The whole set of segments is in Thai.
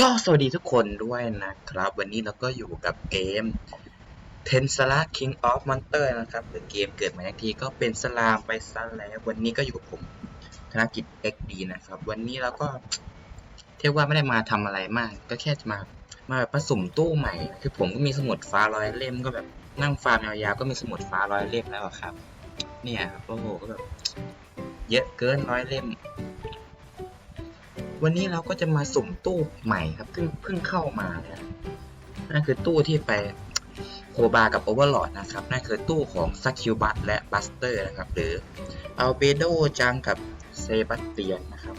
ก็สวัสดีทุกคนด้วยนะครับ วันนี้เราก็อยู่กับเกม t e n s l a King of Monster นะครับหรือเกมเกิดมาอีกทีก็เป็นสลามไปซะแล้ววันนี้ก็อยู่กับผมธนกิจ XD นะครับ วันนี้เราก็เทียกว่าไม่ได้มาทำอะไรมาก ก็แค่จะมามาแบบผสมตู้ใหม่ คือผมก็มีสมุดฟ้าร้อยเล่มก็แบบนั่งฟาร์มยาวๆก็มีสมุดฟ้าร้อยเล่มแล้วอะครับ เนี่ยครับโอ้โหก็แบบเยอะเกินร้อยเล่ม วันนี้เราก็จะมาสุ่มตู้ใหม่ครับเพิ่งเพิ่งเข้ามาเนี่ยนั่นคือตู้ที่ไปโคบากับโอเวอร์ลอดนะครับ นั่นคือตู้ของซักคิวบัตและบัสเตอร์นะครับ หรืออัลเบโดจังกับเซบาสเตียนนะครับ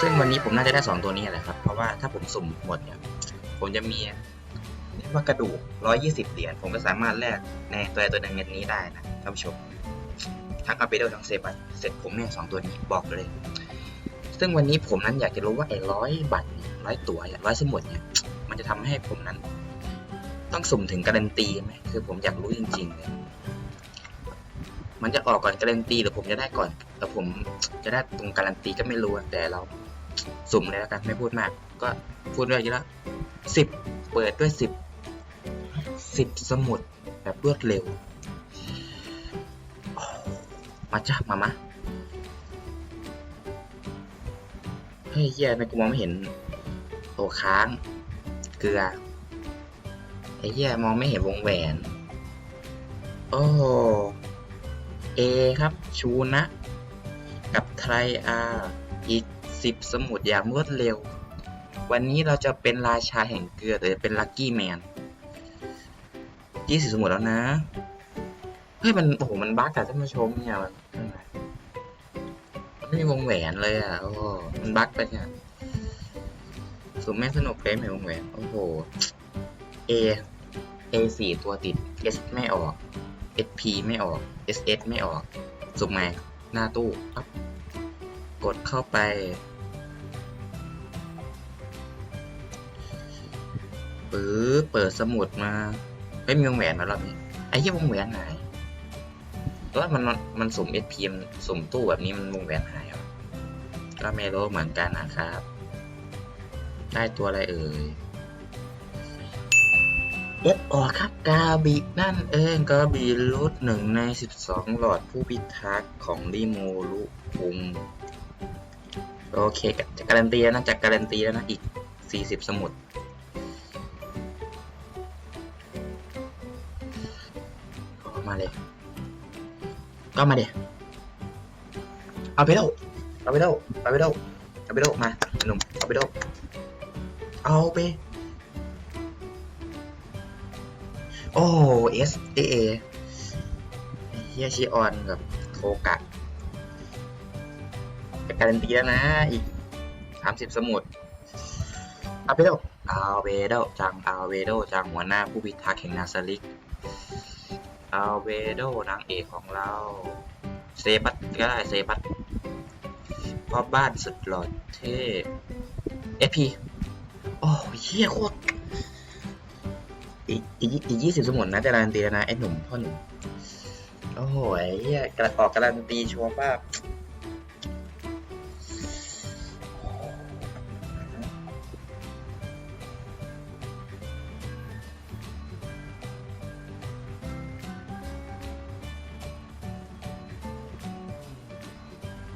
ซึ่งวันนี้ผมน่าจะได้สองตัวนี้แหละครับ เพราะว่าถ้าผมสุ่มหมดเนี่ย ผมจะมีเรียกว่ากระดูก 120 เหรียญ ผมก็สามารถแลกในตัวใดตัวหนึ่งในนี้ได้นะท่านผู้ชม ทั้งอัลเบโดทั้งเซบัสเสร็จผมเนี่ยสองตัวนี้บอกเลย ซึ่งวันนี้ผมนั้นอยากจะรู้ว่าไอ้ร้อยบัตรร้อยตัวร้อยสมุดเนี่ย มันจะทำให้ผมนั้น ต้องสุ่มถึงการันตีไหมคือผมอยากรู้จริงๆเลยมันจะออกก่อนการันตีหรือผมจะได้ก่อนแต่ผมจะได้ตรงการันตีก็ไม่รู้แต่เราสุ่มเลยแล้วกันไม่พูดมาก ก็พูดเรื่องนี้แล้วสิบเปิดด้วยสิบสิบสมุดแบบรวดเร็วมาจ้ะมามา ฮ้ยเหี้ยทำไมกูมองไม่เห็นตัวค้าง เกลือไอ้เหี้ยมองไม่เห็นวงแหวน โอ้เอครับ ชูนะ กับไทรอาอีกสิบสมุดอย่างรวดเร็ว วันนี้เราจะเป็นราชาแห่งเกลือหรือเป็นลัคกี้แมนยี่สิบสมุดแล้วนะ เฮ้ย มัน โอ้โห มันบั๊กอะท่านผู้ชมเนี่ยมัน ไม่มีวงแหวนเลยอะ โอ้โหมันบั๊กไปเนี่ยสุ่มแม่งสนุกเลยไม่วงแหวน โอ้โห A A สี่ตัวติด S ไม่ออก SP ไม่ออก SS ไม่ออก สุ่มใหมหน้าตู้ปั๊บกดเข้าไปปื้อเปิดสมุดมาไม่มีวงแหวนมารอบนี้ไอ้ยี่วงแหวนไหายแล้วมันมันสุ่ม SP มสุ่มตู้แบบนี้มันวงแหวนหา เหรอก็ไม่รู้เหมือนกันนะครับ ได้ตัวอะไรเอ่ยเอฟออครับกาบินั่นเองกาบิรุดหนึ่งใน 12 หลอดผู้พิทักษ์ของริโมรุคุงโอเคจะการันตีแล้วนะจะการันตีแล้วนะ อีก 40 สมุดมาเลย ก็มาเดี๋ยวเอาไปเร็ว เอาไปเร็วเอาไปเร็วเอาไปเร็วมาหนุ่มเอาไปเร็วเอาไป โอ้เอสเอเอเฮียชิออนกับโทกะจะการันตีแล้วนะ อีกสามสิบสมุดอาเบโดอาเวโดจังอาเวโดจังหัวหน้าผู้พิทักษ์แห่งนาซาลิกอาเวโดนางเอกของเรา เซปัตก็ได้เซปัต พ่อบ้านสุดหล่อเท่เอพีโอ้ยเฮียโคตรอีกอีกอีกยี่สิบสมุนนะจะการันตีแล้วนะไอ้หนุ่มพ่อหนุ่มโอ้โหเหี้ยกระออกการันตีชัวร์ป้า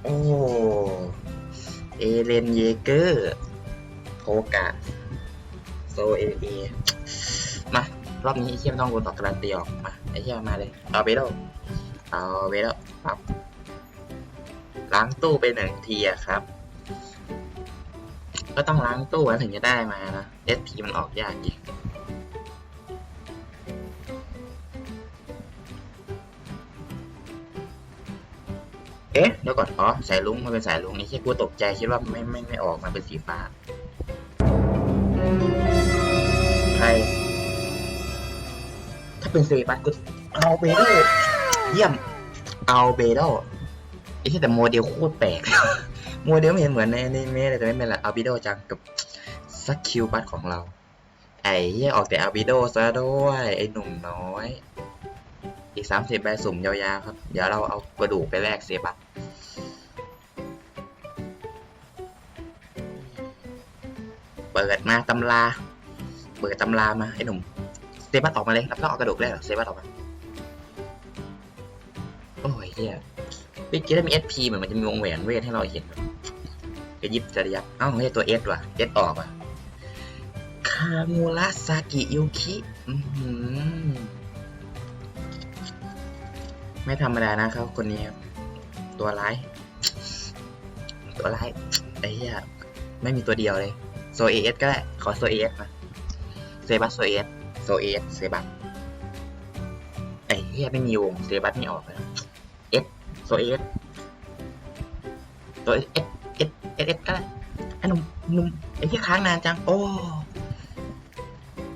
โอ้ เอเลนเยเกอร์โทกะโซเอเอมารอบนี้ไอเชี่ยมต้องโดนต่อการันตีออกมาไอ้เชี่ยมาเลยเอาไปแล้วเอาไปแล้วปั๊บล้างตู้ไปหนึ่งทีอะครับ ก็ต้องล้างตู้ถึงจะได้มานะ SP มันออกยากจริ เอ๊ะเดี๋ยวก่อนอ๋อสายลุงมันเป็นสายลุงไอ้เชี่ยกูตกใจคิดว่าไม่ไม่ไม่ออกมาเป็นสีฟ้าใครถ้าเป็นเซบัสก็เอาเบโดเยี่ยม เอาเบโดไอ้ที่แต่โมเดลโคตรแปลกโมเดลไม่เห็นเหมือนในในเมเลยแต่ไม่เป็นไรเอาบิโดจังกับสักคิวบัสของเราไอ้เหี้ยออกแต่อาบิโดซะด้วยไอ้หนุ่มน้อย อีกสามสิบใบสุ่มยาวๆครับ เดี๋ยวเราเอากระดูกไปแลกเซบัสปิดมาตำรา เปิดตำรามาไอ้หนุ่มเซบัสออกมาเลยแล้วก็เอากระดูกได้เซบัสออกมา โอ้ยเฮียเมื่อกี้ถ้ามี SP เหมือนมันจะมีวงแหวนเวทให้เราเห็นกระยิบจริยับเอ้าไม่ใช่ตัว S ว่ะ S อสอกว่ะคามูระซากิยุคิ อื้อหือ ไม่ธรรมดานะครับ คนนี้ครับตัวร้าย ตัวร้ายไอ้เหี้ยไม่มีตัวเดียวเลย โซเอสก็ได้ ขอโซเอสมาเซบัสโซเอสโซเอสเซบัสไอ้เหี้ยไม่มีวงเซบัสไม่ออกเลยเอสโซเอสตัวเอสเอสเอสเอสก็ได้ไอ้หนุ่มหนุ่มไอ้เหี้ยค้างนานจัง โอ้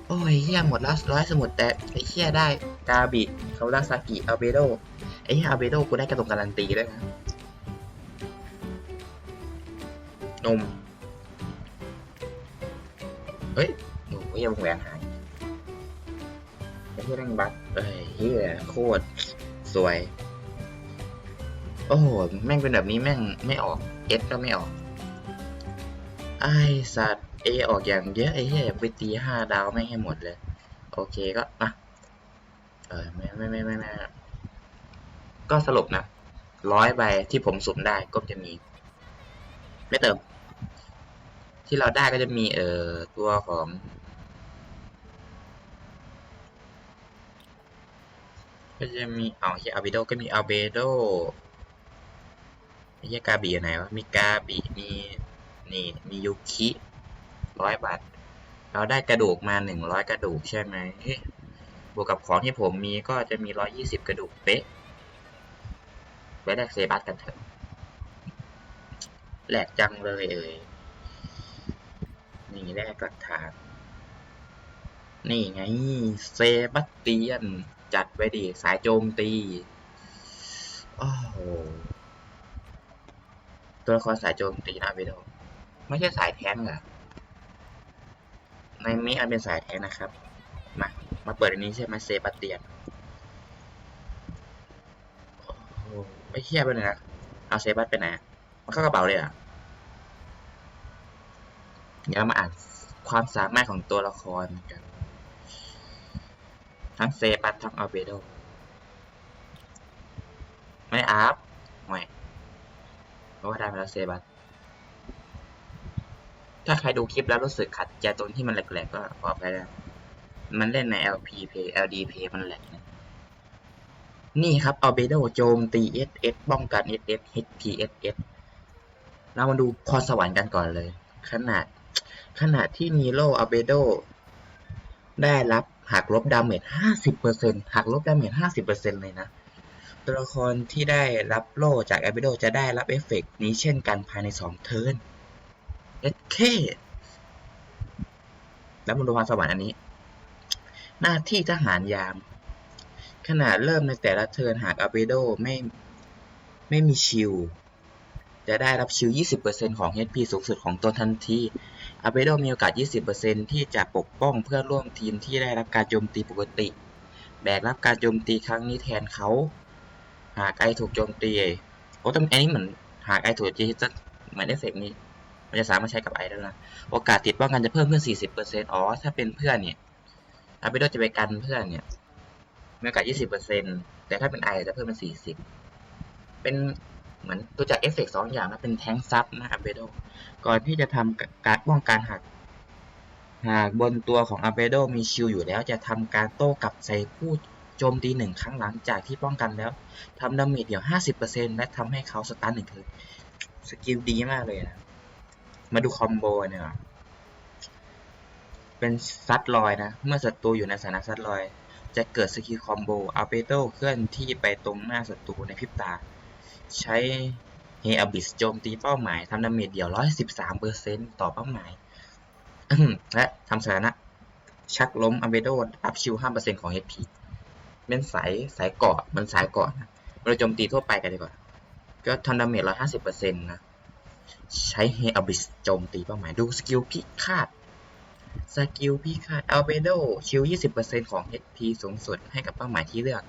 โอ้ยเหี้ยหมดแล้วร้อยสมุดแต่ไอ้เหี้ยได้กาบิเขาลาซากิอัลเบโด ไอ้อัลเบโดกูได้กระตรงการันตีด้วยนะ นม เฮ้ยโอ้ยยังแหวนหายไอ้เหี้ยนั่งบัตเอ้ยเหี้ยโคตร สวย โอ้โห แม่งเป็นแบบนี้แม่งไม่ออกเอสก็ไม่ออก ไอสัตว์เอออกอย่างเยอะไอ้เหี้ยไปตีห้าดาวไม่งให้หมดเลย โอเคก็อะเออไม่ไม่ไม่ไม่ไม่ ก็สรุปนะร้อยใบที่ผมสุ่มได้ก็จะมี ไม่เติม ที่เราได้ก็จะมีเอ่อตัวของก็จะมีเอาเฮียอาบิโดก็มีอาเบโดเฮียกาบีอยู่ไหนวะมีกาบีมีนี่มียุคิร้อยบาท เราได้กระดูกมาหนึ่งร้อยกระดูกใช่ไหมเอ๊ะบวกกับของที่ผมมีก็จะมีร้อยยี่สิบกระดูกเป๊ะ ไปแลกเซบัสกันเถอะแหลกจังเลยเอ่ยนี่แรกหลักฐาน นี่ไงเซบัสเตียน จัดไว้ดีสายโจมตีโอ้โหตัวละครสายโจมตีนะเวโดไม่ใช่สายแท้งเหรอในมิอันเป็นสายแท้งนะครับ มา มาเปิดอันนี้ใช่ไหมเซบัสเตียนโอ้โห ไม่เทียบไปเลยนะเอาเซบัสไปไหนมันเข้ากระเป๋าเลยอะเดี๋ยวมาอ่านความสามารถของตัวละครกัน ทั้งเซปัสทั้งอัลเบโดไม่อัพไม่เพราะว่าได้มาแล้วเซบัสถ้าใครดูคลิปแล้วรู้สึกขัดใจตรงที่มันแหลกๆก็ขออภัยนะมันเล่นใน LP Play LD Play มันแหลกนะ นี่ครับอัลเบโดโจมตี SS ป้องกัน SS HP SS เรามาดูพรสวรรค์กันก่อนเลย ขนาดขณะที่นีโรอัลเบโดได้รับหักลบดาเมจ50%หักลบดาเมจ50%เลยนะ ตัวละครที่ได้รับโล่จากอัลเบโดจะได้รับเอฟเฟกต์นี้เช่นกันภายใน 2 เทิร์นเอเคแล้วมาดูความสวรรค์อันนี้ หน้าที่ทหารยาม ขณะเริ่มในแต่ละเทิร์นหากอัเบโดไม่ไม่มีชิลจะได้รับชิล 20%ของ HP สูงสุดของตัวทันทีอาเบโดมีโอกาส 20%ที่จะปกป้องเพื่อร่วมทีมที่ได้รับการโจมตีปกติ แบกรับการโจมตีครั้งนี้แทนเขา หากไอถูกโจมตีโอ้ต่อันนี้เหมือนหากไอถูกโจมตีจะเหมือนเอฟเฟกต์นี้ มันจะสามารถใช้กับไอได้แล้วนะ โอกาสติดป้องกันจะเพิ่มขึ้น 40%อ๋อ ถ้าเป็นเพื่อนเนี่ยอาเบโดจะไปกันเพื่อนเนี่ย มีโอกาส 20%แต่ถ้าเป็นไอจะเพิ่มเป็น 40 เป็นเหมือนตัวจากเอฟเฟกสองอย่างนะเป็นแท้งซับนะอาเบโดก่อนที่จะทำการป้องกันหากหากบนตัวของอาเบโดมีชิลอยู่แล้วจะทำการโต้กลับใส่ผู้โจมตีหนึ่งครั้งหลังจากที่ป้องกันแล้วทำดาเมจเดียว 50%และทำให้เขาสตันหนึ่งคือสกิลดีมากเลยนะ มาดูคอมโบเนี่ย เป็นซัดลอยนะ เมื่อศัตรูอยู่ในสถานะซัดลอย จะเกิดสกิลคอมโบอาเบโดเคลื่อนที่ไปตรงหน้าศัตรูในพริบตา ใช้เฮอบิสโจมตีเป้าหมายทำดาเมจเดียว 113%ต่อเป้าหมาย และทำสถานะ ชักล้มอัมเบโดอัพชิล5%ของ HP เป็นสายสายเกาะมันสายเกาะนะเราโจมตีทั่วไปกันดีกว่า ก็ทำดาเมจ 150%นะ ใช้เฮอบิสโจมตีเป้าหมายดูสกิลพิฆาต สกิลพิฆาตอัลเบโดชิล20%ของ HP สูงสุดให้กับเป้าหมายที่เลือก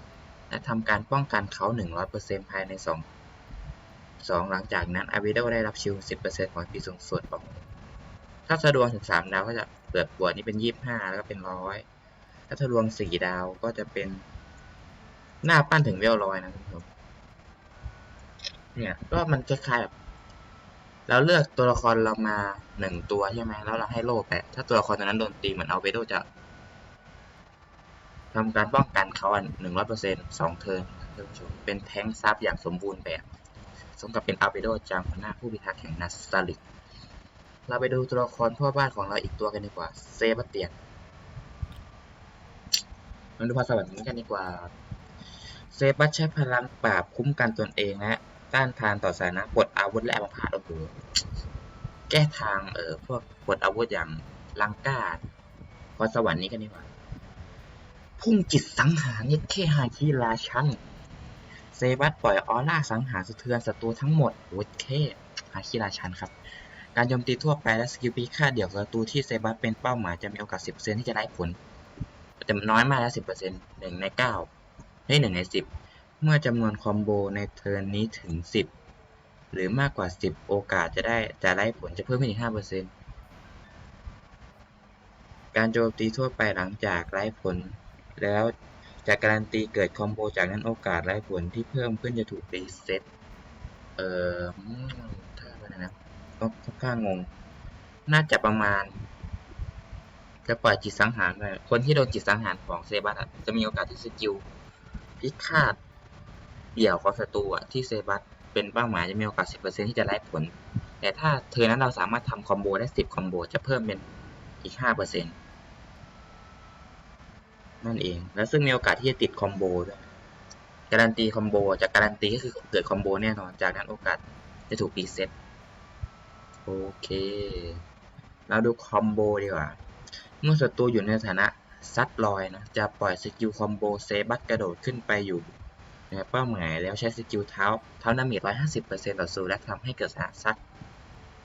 และทำการป้องกันเขา 100%ภายใน 2 2 หลังจากนั้นอาบิโดได้รับชิล10%ของ HP สูงสุดของถ้าสะดวงถึงสามดาวก็จะเปิดบวกนี่เป็นยี่สิบห้าแล้วก็เป็นร้อยถ้าสะดวงสี่ดาวก็จะเป็น หน้าปั้นถึงเวลร้อยนะคุณผู้ชมเนี่ยก็มันคล้ายๆแบบ เราเลือกตัวละครเรามาหนึ่งตัวใช่ไหมแล้วเราให้โล่ไปถ้าตัวละครตัวนั้นโดนตีเหมือนเอาเวโดจะทำการป้องกันเขาอันหนึ่งร้อยเปอร์เซ็นต์สองเทิร์นท่านผู้ชมเป็นแท้งซับอย่างสมบูรณ์แบบ สมกับเป็นอาเบโดจางหัวหน้าผู้พิทักษ์แห่งนัสซาลิกเราไปดูตัวละครพ่อบ้านของเราอีกตัวกันดีกว่าเซบาเตียนมาดูภาษาแบบนี้กันดีกว่า เซบัสใช้พลังปราบคุ้มกันตนเองและต้านทานต่อสาระปลดอาวุธและอัมพา โอ้โหแก้ทางเออพวกปลดอาวุธอย่างลังกาดพรสวรรค์นี้กันดีกว่า พุ่งจิตสังหารยัดเข้ฮาคิราชันเซบัสปล่อยออร่าสังหารสะเทือนศัตรูทั้งหมดโอ้ยเคฮาคิราชันครับ การโจมตีทั่วไปและสกิลปีค่าเดี่ยวศัตรูที่เซบัสเป็นเป้าหมายจะมีโอกาส 10%ที่จะได้ผล แต่มันน้อยมากแล้ว 10%หนึ่งในเก้าให้หนึ่งในสิบเมื่อจำนวนคอมโบในเทิร์นนี้ถึง 10 หรือมากกว่า 10 โอกาสจะได้จะได้ผลจะเพิ่มขึ้นอีก 5%การโจมตีทั่วไปหลังจากไร้ผล แล้วจะการันตีเกิดคอมโบจากนั้นโอกาสไร้ผลที่เพิ่มขึ้นจะถูกรีเซ็ตเอ่อถ้าเป็นนะก็ค่อนข้างงง น่าจะประมาณ จะปล่อยจิตสังหารไปคนที่โดนจิตสังหารของเซบัสจะมีโอกาสที่สกิลพิฆาตเดี่ยวของศัตรูอะที่เซบัส เป็นเป้าหมายจะมีโอกาส 10%ที่จะได้ผล แต่ถ้าเธอนั้นเราสามารถทำคอมโบได้ 10 คอมโบจะเพิ่มเป็นอีก 5%นั่นเอง แล้วซึ่งมีโอกาสที่จะติดคอมโบด้วยการันตีคอมโบจะการันตีก็คือเกิดคอมโบแน่นอน จากนั้นโอกาสจะถูกรีเซ็ตโอเค เราดูคอมโบดีกว่า เมื่อศัตรูอยู่ในฐานะซัดลอยนะ จะปล่อยสกิลคอมโบเซบัสกระโดดขึ้นไปอยู่ ในเป้าหมาย แล้วใช้สกิลเท้า เท้านามิด150%ต่อสู้และทำให้เกิดสถานซัด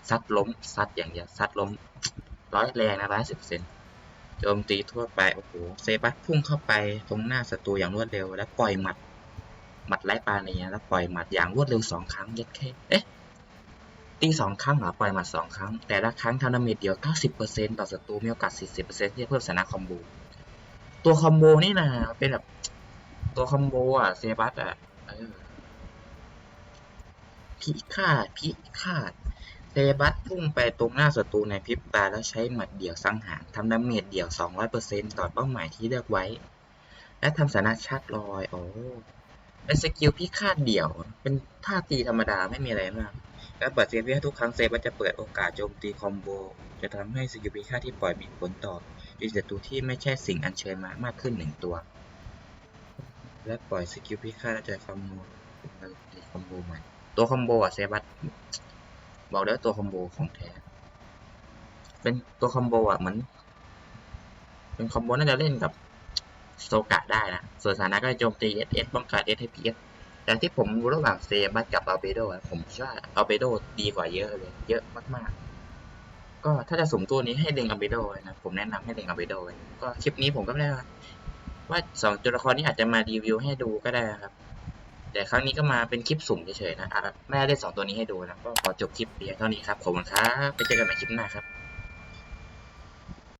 ซัดล้มซัดอย่างเดียวซัดล้มร้อยแรงนะ150%โจมตีทั่วไปโอ้โหเซบัสพุ่งเข้าไปตรงหน้าศัตรูอย่างรวดเร็ว และปล่อยหมัดหมัดไร้ปราณีนะแล้วปล่อยหมัดอย่างรวดเร็วสองครั้งย็ดแค่เอ๊ะตีสองครั้งเหรอปล่อยหมัดสองครั้ง แต่ละครั้งทำดาเมจเดียว 90%ต่อศัตรูมีโอกาส 40%ที่จะเพิ่มสถานะคอมโบตัวคอมโบนี่นะเป็นแบบ ตัวคอมโบอะเซบัสอะพิฆาตพิฆาตเซบัสพุ่งไปตรงหน้าศัตรูในพริบตาแล้วใช้หมัดเดี่ยวสังหารทำดาเมจเดี่ยว 200%ต่อเป้าหมายที่เลือกไว้ และทำสถานะชาร์จลอย โอ้เป็นสกิลพิฆาตเดี่ยว เป็นท่าตีธรรมดาไม่มีอะไรมาก และเปิดเซฟให้ทุกครั้งเซฟมันจะเปิดโอกาสโจมตีคอมโบ จะทำให้สกิลพิฆาตที่ปล่อยมีผลต่อยูนิตศัตรูที่ไม่ใช่สิ่งอัญเชิญมา มากขึ้นหนึ่งตัว และปล่อยสกิลพิฆาตและจะคอมโบตีคอมโบใหม่ตัวคอมโบอะเซบัสบอกแล้วตัวคอมโบของแท้เป็นตัวคอมโบอะเหมือนเป็นคอมโบน่าจะเล่นกับโซกะได้นะส่วนสานะก็โจมตี SS ป้องกัน S ให้ PS แต่ที่ผมรู้ระหว่างเซบัสกับอัลเบโดอะผมว่าอัลเบโดดีกว่าเยอะเลยเยอะมากๆ ก็ถ้าจะสมตัวนี้ให้เล็งอัลเบโดนะผมแนะนำให้เล็งอัลเบโดก็คลิปนี้ผมก็ไม่ได้ ว่าสองตัวละครนี้อาจจะมารีวิวให้ดูก็ได้ครับ แต่ครั้งนี้ก็มาเป็นคลิปสุ่มเฉยๆนะอาจไม่ได้สองตัวนี้ให้ดูนะก็ขอจบคลิปเพียงเท่านี้ครับขอบคุณครับไปเจอกันใหม่คลิปหน้าครับ